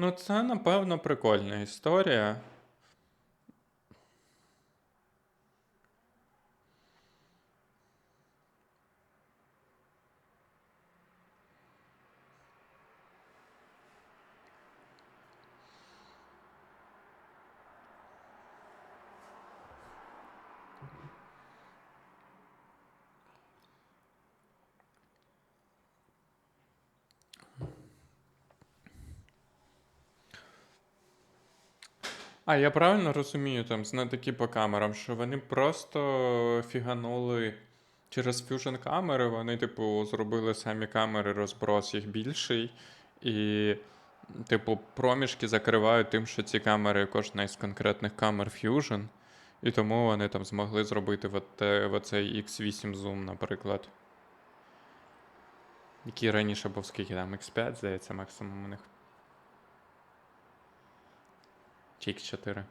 Ну, це, напевно, прикольна історія. А я правильно розумію, там знатоки по камерам, що вони просто фіганули через Fusion камери, вони, типу, зробили самі камери, розброс їх більший, і, типу, проміжки закривають тим, що ці камери кожна із конкретних камер Fusion, і тому вони там змогли зробити в оцей X8 Zoom, наприклад. Який раніше був скільки там, X5, здається, максимум у них. Чи X4.